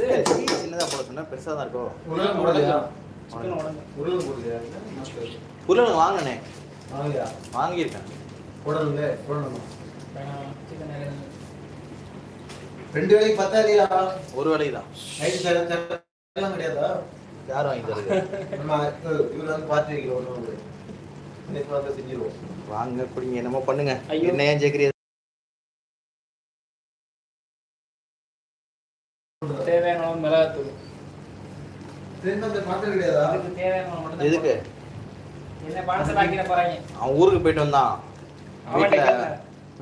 Ice சின்னதாக போட சொன்னா பெருசாக தான் இருக்கும் உருளை போடலையா? சிக்கன் உடம்பு உருளை போடலையா? உருளை வாங்கினே? வாங்கியிருக்கேன் போடணும். ரெண்டு பத்தாதியா? ஒரு வேலைக்கு தான் கிடையாதா? யார் வாங்கி தருது நம்ம இவரு வந்து பார்த்து வைக்கிறோம். வாங்க குடிங்க என்னமோ பண்ணுங்க. என்ன ஏன் கேட்குறீங்க தேவையான அளவு மிளகாத்தூள் தெரியுமா இந்த பாத்திரம் கிடையாதா? அதுக்கு தேவையான அளவு மட்டும் தான் எதுக்கு? அவன் ஊருக்கு போயிட்டு வந்தான். அவன்கிட்ட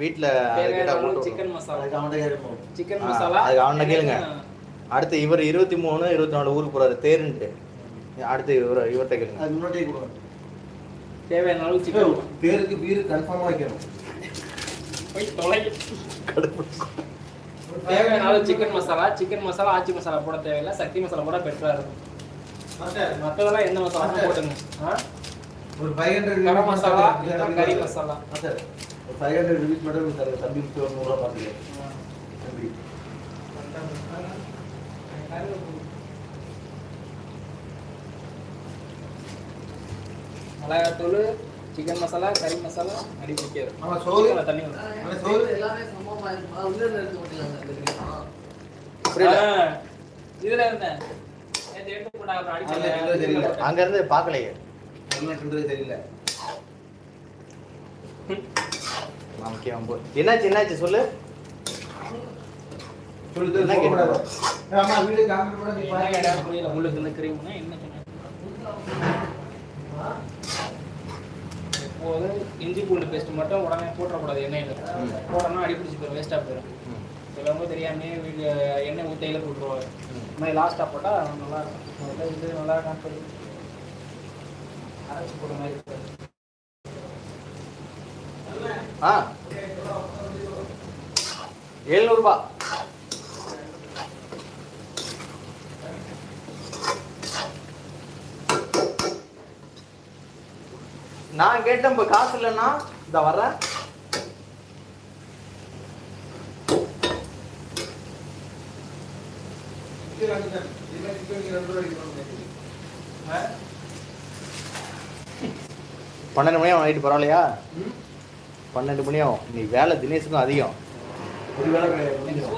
வீட்டில். வீட்டில் சிக்கன் மசாலா அதுக்கு அவன்கிட்ட கேளுங்க. எனக்கு அடுத்து இவர் இருபத்தி மூணு இருபத்தி நாலு ஊருக்கு போறாரு. தேருன்ட்டு அடுத்து இவர் இவர்கிட்ட கேளுங்க. அது முன்னாடியே கொடுங்க. தேவையான அளவு சிக்கன் பேருக்கு பீரு கன்ஃபார்மா வைக்கணும். போய் தொலைங்க தேவையான அளவு சிக்கன் மசாலா சிக்கன் மசாலா ஆச்சி மசாலா போட தேவையில்லை. சக்தி மசாலா போட பெட்டரா இருக்கும். மற்றதெல்லாம் எந்த மசாலா போட்டுங்க? ஒரு 500 கரம் மசாலா தம்பி கறி. மசாலா. மாஸ்டர், ஒரு 500 rupees மட்டும் தரேன். தம்பிக்கு ஒரு நூறு ரூபாய் பார்த்துக்க. தம்பி. மிளகாத்தூள் சிக்கன் மசாலா கறி மசாலா அடி பிடிக்காது. ஆமா, சோறு. தண்ணி சோறு. எல்லாமே சமமா இருக்குமா? உள்ள இருந்து சார் இதுல இருந்தேன் அங்க இருந்து என்னன்றது தெரியல. என்னாச்சு என்னாச்சு சொல்லு சொல்லுது என்ன போகக்கூடாது. கேட்கணும்? ஆமா வீடு காமெடி பண்ண நீ என்ன பாருங்க. கேட்டா புரியல உள்ளுக்கு இந்த கிரீம்னா என்ன சொன்னேன் எப்போது இஞ்சி பூண்டு பேஸ்ட் மட்டும் உடனே போட்டுறக்கூடாது எண்ணெயில். போட்டோம்னா அடி பிடிச்சி போயிடும் வேஸ்ட்டாக போயிடும். சிலவங்க தெரியாமே வீடியோ எண்ணெய் ஊத்தையில் போட்டுருவாங்க இந்த மாதிரி லாஸ்ட்டாக போட்டால் நல்லா இருக்கும் முதல்ல இது நல்லா காட்டுறது அரைச்சி போடுற மாதிரி இருக்காது ஆ. எழுநூறுபா. நான் கேட்டேன் இப்போ காசு இல்லைன்னா இந்த வர்றேன். ரெண்டு அடிக்கணும். பன்னெண்டு மணி ஆகும் நைட்டு பரவாயில்லையா? பன்னெண்டு மணி ஆகும் நீ வேலை தினேஷுக்கும் அதிகம். ஒரு வேலை கிடையாது. எனக்கு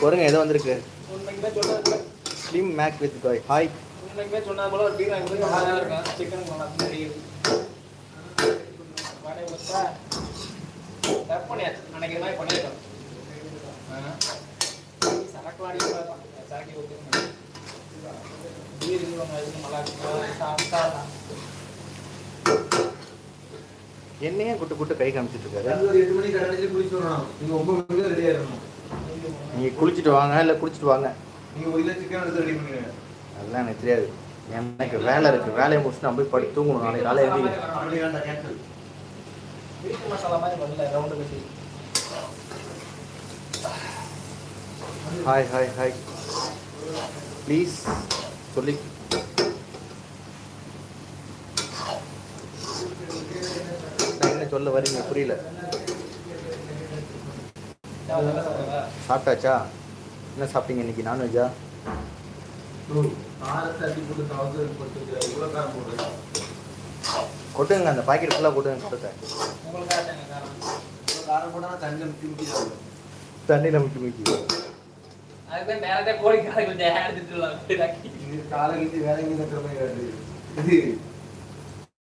பொறுங்க ஏதோ வந்திருக்கு. ஸ்லிம் மேக் வித் காய் ஹாய் இருக்கும் சிக்கன் அன்னைக்கு சரக்கு நல்லா இருக்கும் என்னையே குட்டு குட்டு கை காமிச்சிட்டு இருக்காரு? ஒரு எட்டு மணிக்கு குளிச்சு வரணும். நீங்க ஒன்பது மணிக்கு ரெடி ஆயிடணும். நீங்க குளிச்சுட்டு வாங்க இல்லை குளிச்சுட்டு வாங்க. நீங்க ஒரு கிலோ சிக்கன் எடுத்து ரெடி பண்ணுங்க அதெல்லாம் எனக்கு தெரியாது. எனக்கு வேலை இருக்கு. வேலையை முடிச்சுட்டு நான் போய் படுத்து தூங்கணும். நாளைக்கு காலை எழுதி வீட்டு மசாலா மாதிரி வரல ரவுண்டு கட்டி ஹாய் ஹாய் ஹாய் ப்ளீஸ் சொல்லி. என்ன சொல்ல வரீங்க புரியல. சாப்பிட்டாச்சா? என்ன சாப்பிட்டீங்க இன்னைக்கு? நான்வெஜ்ஜா கொட்டுங்க அந்த பாக்கெட் ஃபுல்லாக கொட்டுங்க கொடுத்த உங்களுக்காக தாங்க காரணம் இவ்வளோ காரம் போட்டால் தண்ணி முக்கி முக்கி சாப்பிடும் தண்ணியில் முக்கி முக்கி. அதுதான் டேரக்டா கோழி காலை கொஞ்சம் எடுத்துட்டு இது காலைக்கு வேலைக்கு